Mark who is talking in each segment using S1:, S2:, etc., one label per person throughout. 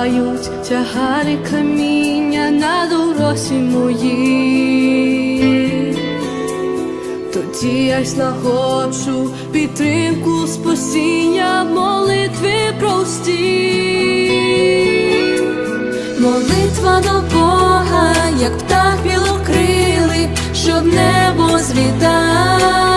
S1: відчувають тягари каміння на дорозі моїй, тоді я й знаходжу підтримку спасіння в молитві простій.
S2: Молитва до Бога, як птах білокрилий, щоб небо звітав.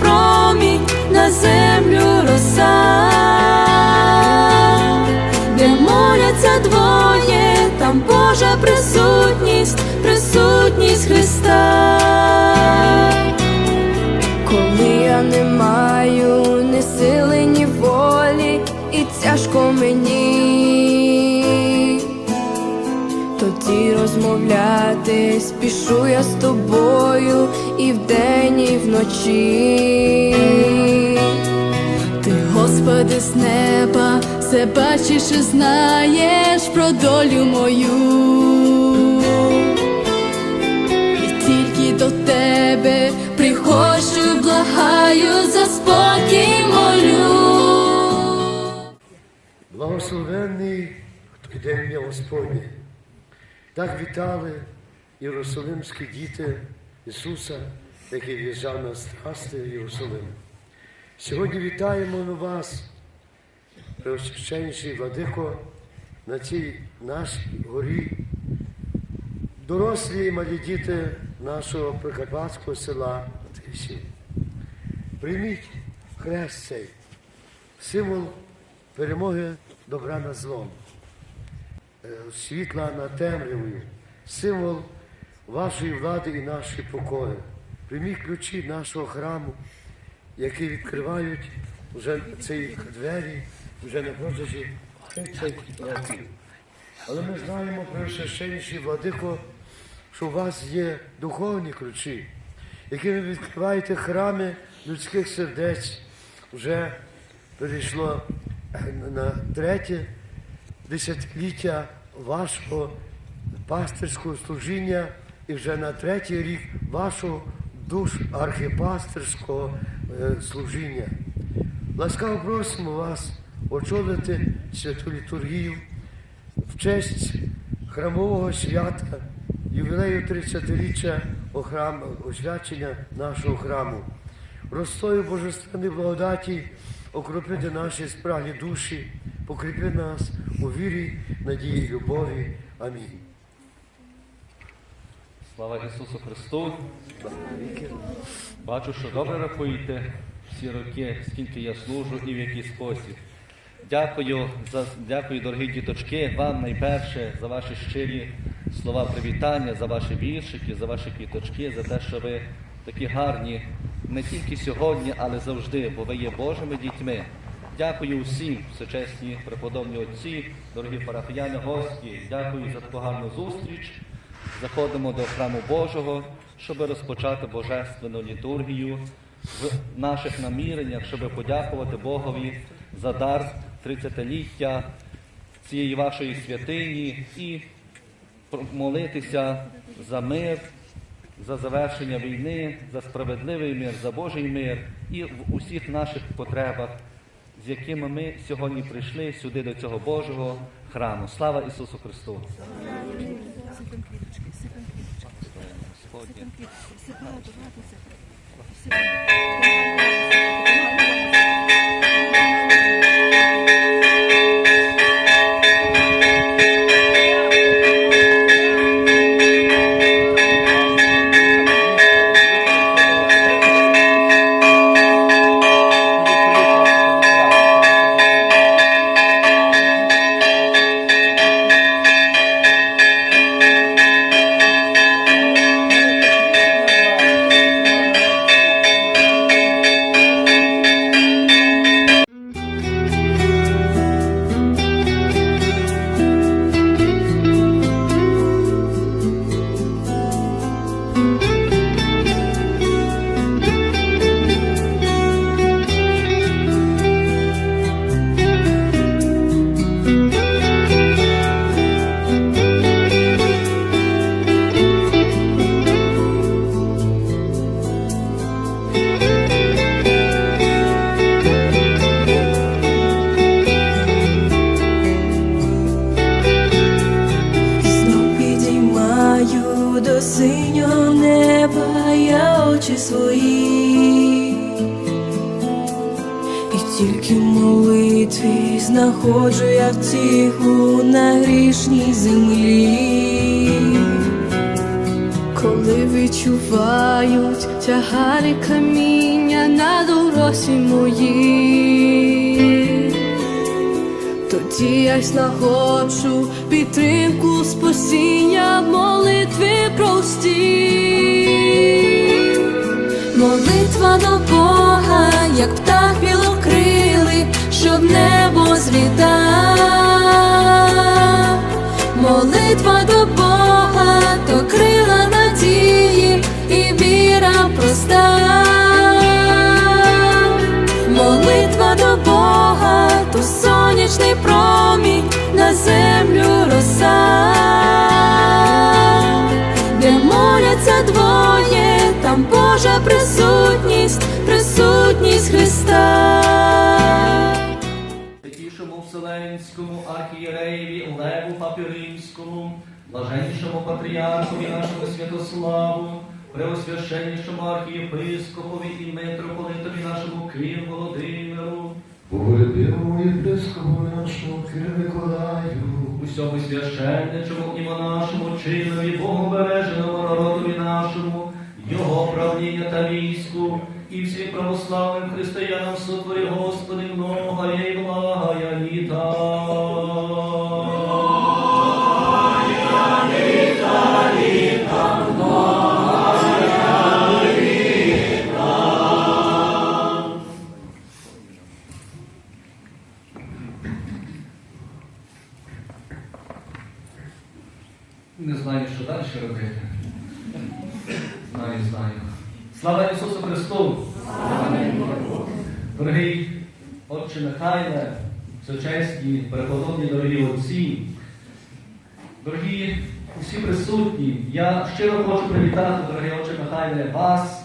S2: Промінь на землю роса де моляться двоє, там Божа присутність,
S1: тоді розмовляти спішу я з тобою і вдень, і вночі. Ти, Господи, з неба, все бачиш і знаєш про долю мою. І тільки до тебе приходжу, благаю за спокій молю.
S3: Благословенний, хто йде в Господнє. Так вітали єрусалимські діти Ісуса, який в'їжджав на страсти в Єрусалим. Сьогодні вітаємо на вас, Преосвященніший Владико, на цій нашій горі, дорослі і малі діти нашого прикарпатського села Тисі. Прийміть хрест цей, символ перемоги добра над злом, е, світла над темрявою, символ вашої влади і нашої покори. Прийміть ключі нашого храму, які відкривають вже ці двері вже на протязі 30 років. Але ми знаємо про священніший владико, що у вас є духовні ключі, якими відкриваєте храми людських сердець. Вже перейшло на третє десятиліття вашого пастирського служіння і вже на третій рік вашого душ архіпастерського е, служіння. Ласкаво просимо вас очолити святу літургію в честь храмового свята, ювілею 30-річчя освячення нашого храму. Ростою Божественної благодаті окропити наші спраглі душі, покріпи нас у вірі, надії, любові. Амінь.
S4: Слава Ісусу Христу! Бачу, що добре рахуєте всі роки, скільки я служу і в який спосіб. Дякую, за, дякую, дорогі діточки, вам найперше за ваші щирі слова привітання, за ваші віршики, за ваші квіточки, за те, що ви такі гарні не тільки сьогодні, але завжди, бо ви є Божими дітьми. Дякую усім, всечесні преподобні отці, дорогі парафіяни, гості. Дякую за гарну зустріч. Заходимо до храму Божого, щоб розпочати божественну літургію в наших наміреннях, щоб подякувати Богові за дар 30-ліття цієї вашої святині і молитися за мир, за завершення війни, за справедливий мир, за Божий мир і в усіх наших потребах, з якими ми сьогодні прийшли сюди до цього Божого храму. Слава Ісусу Христу! Господнє.
S2: очі
S1: каміння на дорозі моїй, тоді я знаходжу підтримку спасіння молитви прості.
S2: Молитва до Бога, як птах моляться двоє, там Божа присутність, присутність Христа.
S4: Святішому Вселенському архієреєві Леву Папіримському, блаженнішому патріархові нашому Святославу, преосвященнішому архієпископові і митрополитові нашому Киру Володимиру,
S3: Любимому єпископу нашому Киру Миколаю,
S4: усьому священничому і монашому чинові, нашому, його правління та війську, і всім православним християнам сотвори, Господи, много є і благая літа. Преподобні, дорогі отці, дорогі всі присутні, я щиро хочу привітати, дорогий Отче Михайле, вас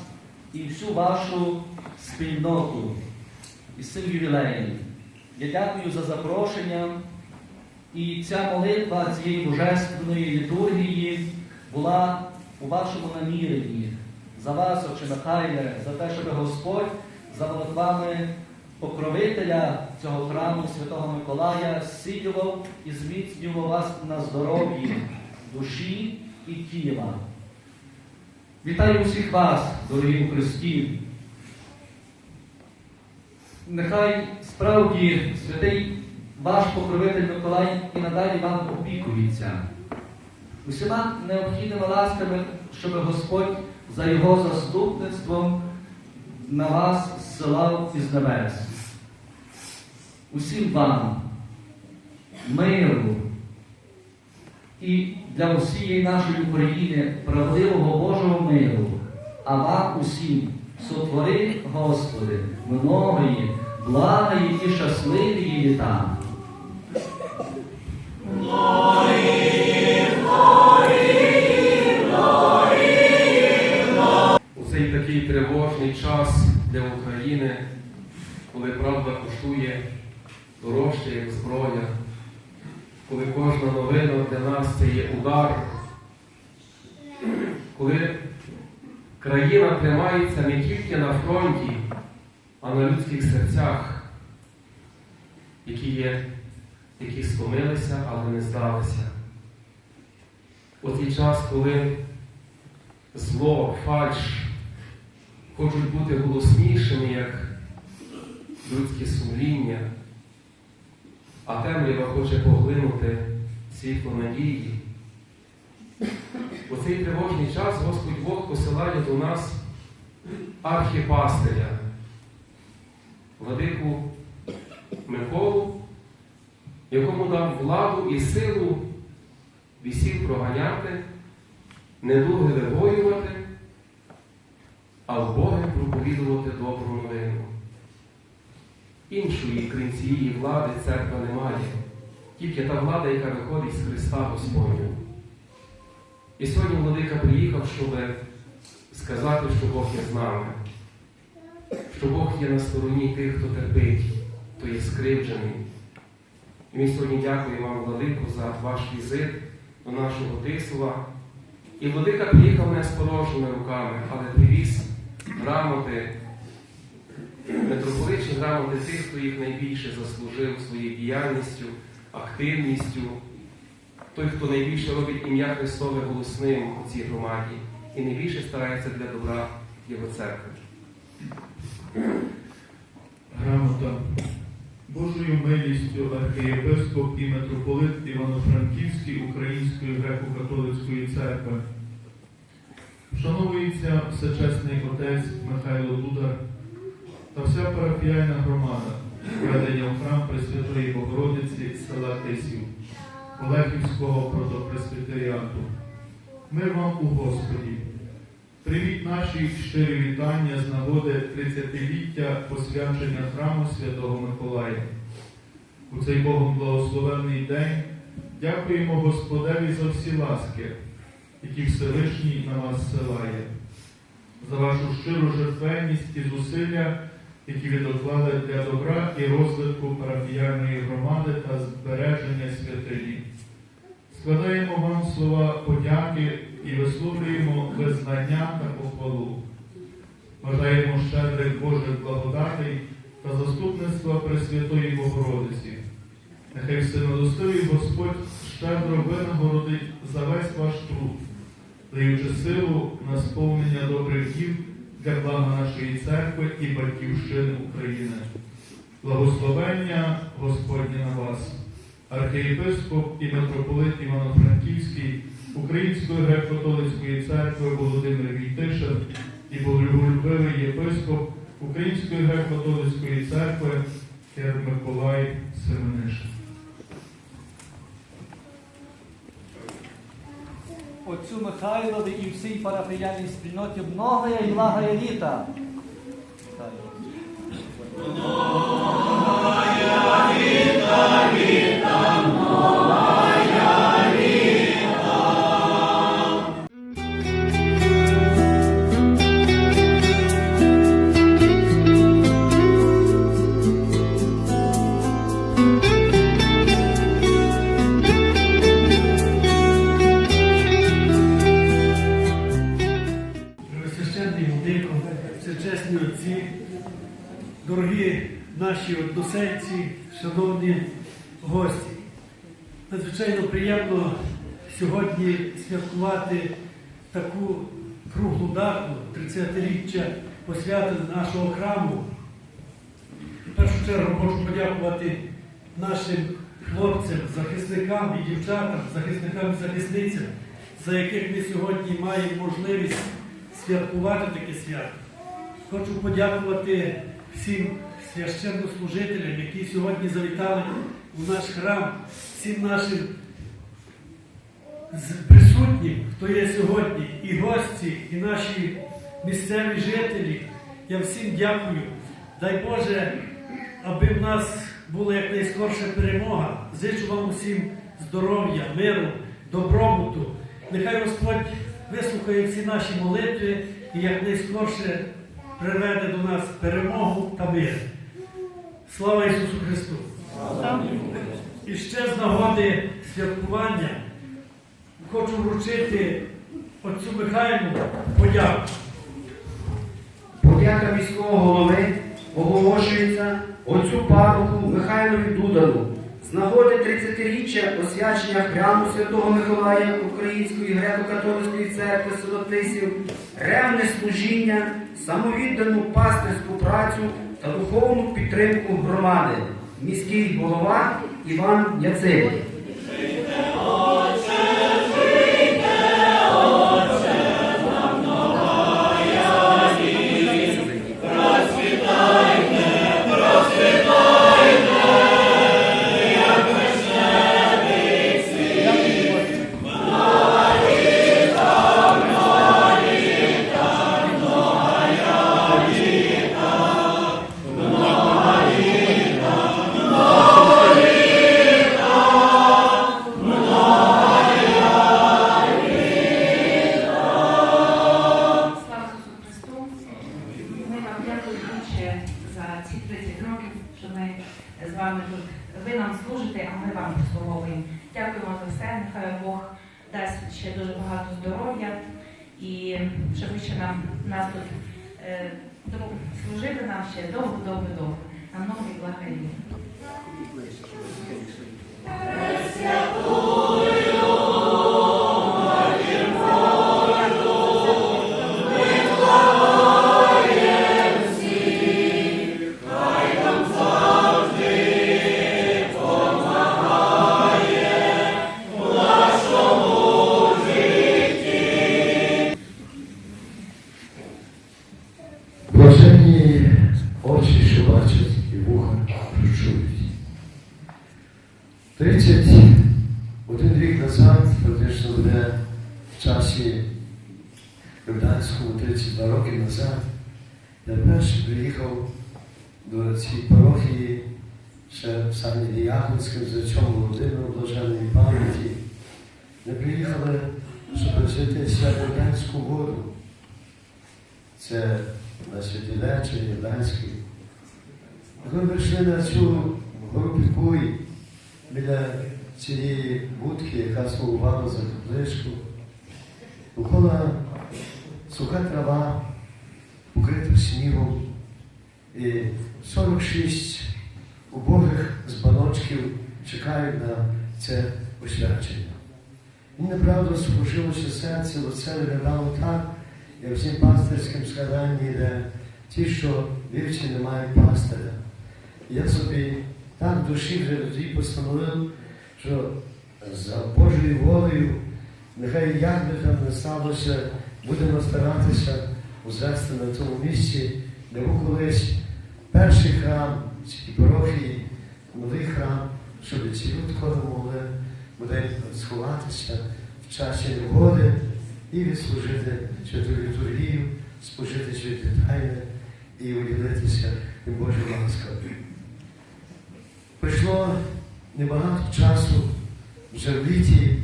S4: і всю вашу спільноту із цим ювілеєм. Я дякую за запрошення. І ця молитва цієї божественної літургії була у вашому наміренні за вас, Отче Михайле, за те, щоб Господь за молитвами покровителя цього храму Святого Миколая зцілював і зміцнював вас на здоров'ї душі і тіла. Вітаю усіх вас, дорогі у Христі. Нехай справді святий ваш покровитель Миколай і надалі вам опікується. Усіма необхідними ласками, щоб Господь за його заступництвом на вас зсилав із небес. Усім вам миру і для усієї нашої України правдивого Божого миру, а вам усім сотвори, Господи, многої, благої і щасливі літа.
S5: Цей такий тривожний час для України, коли правда коштує дорожче, як зброя, коли кожна новина для нас це є удар, коли країна тримається не тільки на фронті, а на людських серцях, які є, які стомилися, але не здалися. У цей час, коли зло, фальш хочуть бути голоснішими, як людське сумління, а темрява хоче поглинути світло надії. У цей тривожний час Господь Бог посилає до нас архіпастиря, владику Миколу, якому дав владу і силу вісів проганяти, недуги вибоювати, а в Боги проповідувати добру новину. Іншої, крім цієї влади, церква не має, тільки та влада, яка виходить з Христа Господнього. І сьогодні Владика приїхав, щоб сказати, що Бог є з нами, що Бог є на стороні тих, хто терпить, хто є скривджений. І ми сьогодні дякуємо вам, Владику, за ваш візит до нашого Тисова. І Владика приїхав не з порожніми руками, але привіз грамоти, митрополичні грамоти тих, хто їх найбільше заслужив своєю діяльністю, активністю, той, хто найбільше робить ім'я Христове голосним у цій громаді і найбільше старається для добра Його церкви.
S6: Грамота. Божою милістю архієпископ і митрополит Івано-Франківський Української греко-католицької церкви. Вшановується всечесний отець Михайло Дудар та вся парафіяльна громада введення в храм Пресвятої Богородиці села Тисів Олехівського протопресвітеріату. Мир вам у Господі! Привіт наші щирі вітання з нагоди 30-ліття посвячення храму Святого Миколая. У цей Богом благословенний день дякуємо Господеві за всі ласки, які Всевишній на вас силає, за вашу щиру жертвенність і зусилля, які ви доклали для добра і розвитку парафіяльної громади та збереження святині. Складаємо вам слова подяки і висловлюємо визнання та похвалу. Бажаємо щедрих Божих благодатей та заступництва Пресвятої Богородиці. Нехай всемилостивий Господь щедро винагородить за весь ваш труд, даючи силу на сповнення добрих дів для блага нашої церкви і батьківщини України. Благословення Господнє на вас, архієпископ і митрополит Івано-Франківський Української греко-католицької церкви Володимир Війтишин і боголюбивий єпископ Української греко-католицької церкви Кир Миколай Семенишин.
S4: Отцю Михайлові і всій парафіяльній спільноті многое і лагає літа.
S7: Пресвященний наші шановні гості. Надзвичайно приємно сьогодні святкувати таку круглу дату 30-річчя посвяти нашого храму. В першу чергу хочу подякувати нашим хлопцям, захисникам і дівчатам, захисникам і захисницям, за яких ми сьогодні маємо можливість святкувати таке свято. Хочу подякувати всім священнослужителям, які сьогодні завітали у наш храм, всім нашим присутнім, хто є сьогодні, і гості, і наші місцеві жителі. Я всім дякую. Дай Боже, аби в нас була якнайскорша перемога. Зичу вам усім здоров'я, миру, добробуту. Нехай Господь вислухає всі наші молитви і якнайскорше приведе до нас перемогу та мир. Слава Ісусу Христу! І ще з нагоди святкування хочу вручити отцю Михайлу подяку.
S8: Подяка міського голови оголошується отцю паруху Михайлові Дудану з нагоди 30-річчя освячення храму Святого Миколая Української греко-католицької церкви Солотисів, ревне служіння, самовіддану пастирську працю та духовну підтримку громади. Міський голова Іван Яцик.
S9: Ви нам служите, а ми вам послуговуємо. Дякуємо за все. Нехай Бог дасть ще дуже багато здоров'я і щоб ви нам нас тут е, служити нам ще довго-довго-довго. На многі благословення.
S3: В часі Гданському 32 роки назад, я перший приїхав до цієї парохії, ще в Сані Діяконському, за чому Володимиру Блаженної пам'яті. Ми приїхали, щоб жити свято-гданську воду. Це на Святілечі, Євданській. Коли ми прийшли на цю гору Пікуї, біля цієї будки, яка слугувала за капличку, около суха трава, покрита снігом, і 46 убогих з баночків чекають на це освячення. І направду схожилося серце, оце виглядало так, як в цім пастирським сказанні, де ті, що вірчі не мають пастиря. Я собі так в душі вже тоді постановив, що за Божою волею, нехай як би там не сталося, будемо старатися узвести на тому місці, де був колись перший храм, ці парохії, новий храм, щоб ці люди могли буде сховатися в часі негоди і відслужити святу літургію, спожити святі тайни і уділитися Божою ласкою. Пройшло небагато часу, вже в літі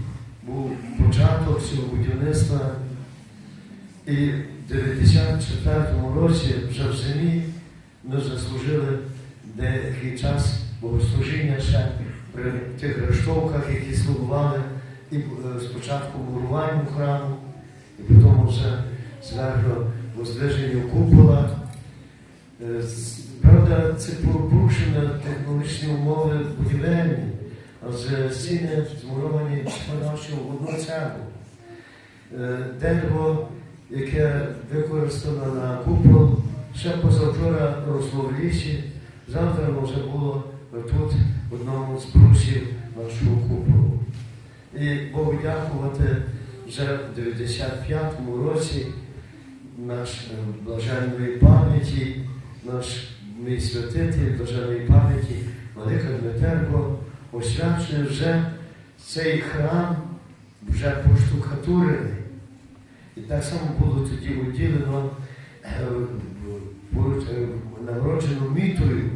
S3: був початок цього будівництва, і в 94-му році вже в зимі ми заслужили деякий час богослужіння ще при тих рештовках, які слугували і е, спочатку муруванню храму, і потім вже зверху воздвиженню купола. Е, Правда, це порушені технологічні умови будівельні, стіни змуровані подальшим в одну цегу. Е, Дерево, яке використано на купол, ще позавчора росло в лісі, завтра вже було тут, в одному з брусів нашого куполу. І Богу дякувати, вже в 95-му році наш е, блаженної пам'яті, наш мій святитель блаженної пам'яті Владика Дмитерко освячує вже цей храм вже поштукатурений. І так само було тоді уділено е, нагороджено мітою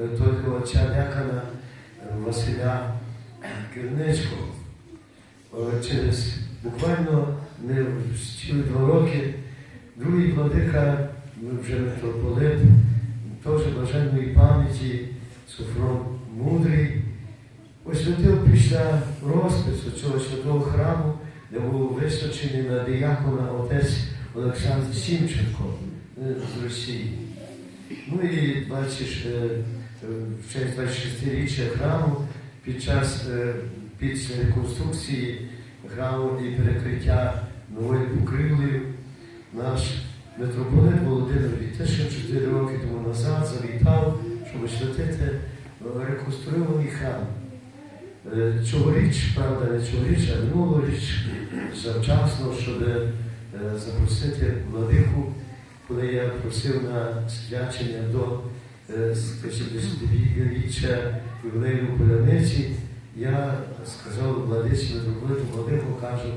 S3: е, того отця дякана е, Василя Кирничкого. Через буквально не цілі два роки другий владика, вже митрополит, теж блаженної пам'яті Софрон Мудрий, освятив після розпису цього святого храму, де був височений на диякона отець Олександр Сімченко е, з Росії. Ну і 20, е, в честь 26-річчя храму під час е, після реконструкції храму і перекриття новою покривлею наш митрополит Володимир Вітишин 4 роки тому назад завітав, щоб освятити реконструйований храм. Е, Цьогоріч, правда, не цьогоріч, а минулоріч, завчасно, щоб е, запросити владику, коли я просив на свячення до е, 170-річчя ювілею поляниці, я сказав владиці митрополиту Владику, кажу,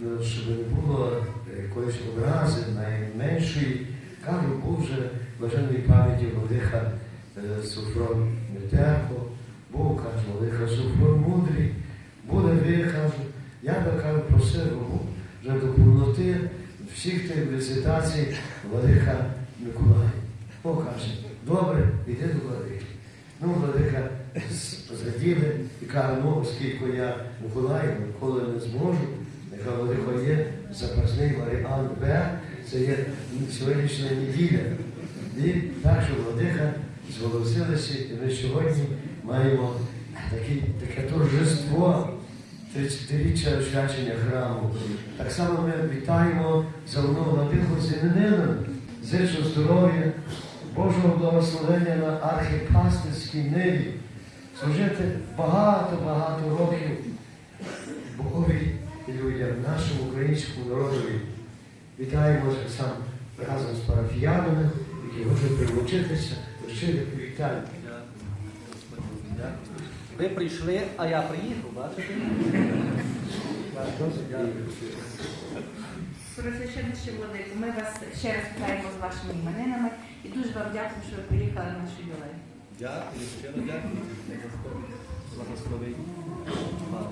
S3: ну, щоб не було якоїсь образи найменшої, кажу, був вже блаженної пам'яті Владиха е, Софрон Метерко, був, каже, Владиха Софрон мудрий, буде ви, кажу, я би кажу, просив вже до повноти всіх тих візитацій Владиха Миколай. О, каже, добре, йди до Владики. Ну, Владика зраділи і каже, ну, оскільки я Миколай ніколи не зможу, нехай Владика є запасний варіант Б, це є сьогоднішня неділя. І так, що владика зголосилися, і ми сьогодні маємо такі, таке торжество 30-річчя освячення храму. Так само ми вітаємо завно владику з іменинами, зичу здоров'я, Божого благословення на архіпастирській ниві, служити багато-багато років Богові людям, нашому українському народові. Вітаємо само разом з парафіянами, які хочуть прилучитися до щирих привітань.
S4: Ви прийшли, а я приїхав, бачите?
S9: Просвященниче Владику, ми вас ще раз вітаємо з вашими іменинами і дуже вам дякую, що ви приїхали на нашу ювілей.
S4: Дякую, щиро дякую. Нехай благословить вас.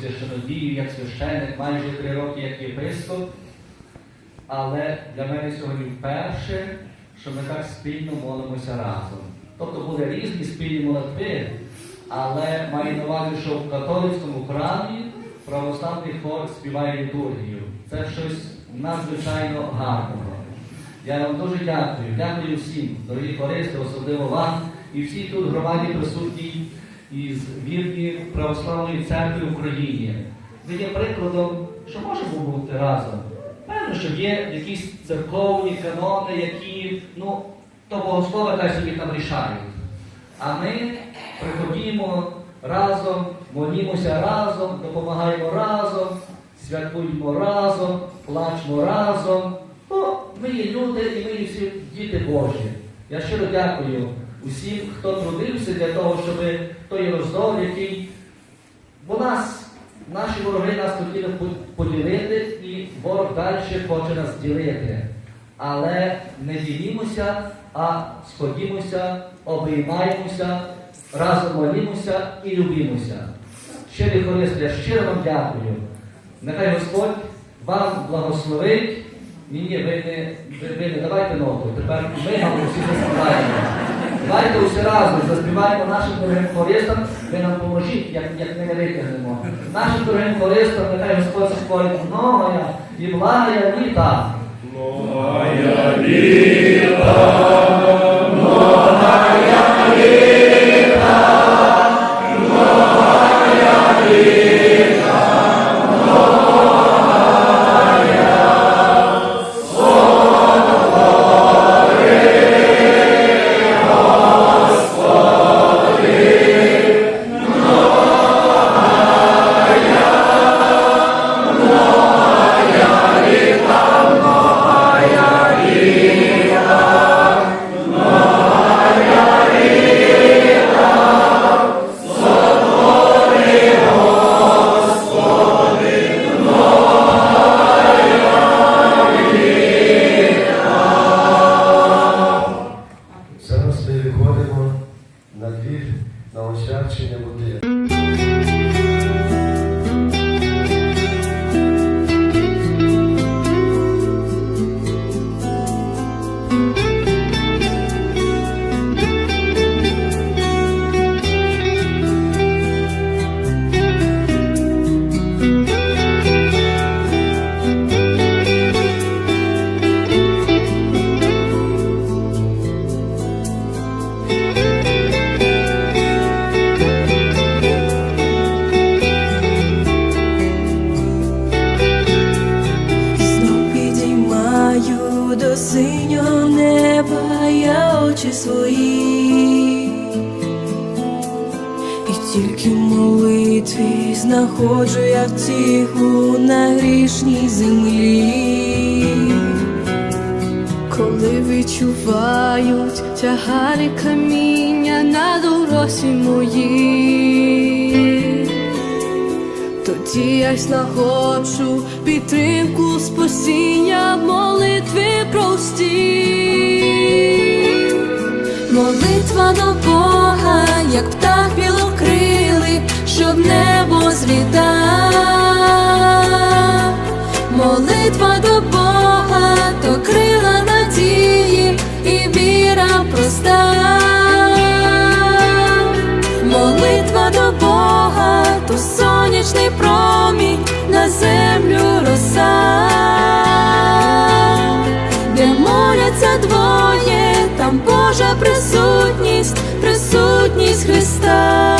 S4: Священодію, як священник, майже 3 роки як єпископ. Але для мене сьогодні вперше, що ми так спільно молимося разом. Тобто були різні спільні молитви, але маю на увазі, що в католицькому храмі православний хор співає літургію. Це щось надзвичайно гарного. Я вам дуже дякую. Дякую всім, дорогі хористи, особливо вам і всій тут громаді присутній із вірні православної церкви в Україні. Ви є прикладом, що можемо бути разом. Певно, що є якісь церковні канони, які, ну, то богослови хай собі там рішають. А ми приходимо разом, молімося разом, допомагаємо разом, святкуємо разом, плачемо разом. Ну, ми є люди і ми є всі діти Божі. Я щиро дякую усім, хто трудився для того, щоб той роздол, який бо нас, наші вороги нас хотіли поділити, і ворог далі хоче нас ділити. Але не ділімося, а сходімося, обіймаємося, разом молімося і любімося. Щирі хористи, я щиро вам дякую. Нехай Господь вам благословить. Ні, ви не, ви, ви не давайте ногу. Тепер ми вам усі заспіваємо. Давайте усі разом заспіваємо нашим дорогим хористам, ви нам поможіть, як, як ми не витягнемо. Нашим дорогим хористам, нехай Господь спорить многоя і благая літа.
S3: Зараз ми
S2: відчувають каміння на дорозі моїй. Тоді я знаходжу підтримку спасіння в молитві прості. Молитва до Бога, як птах білокрилий, щоб небо злітав. Молитва до Бога, то крила сонячний промінь на землю роса, де моляться двоє, там Божа присутність, присутність Христа.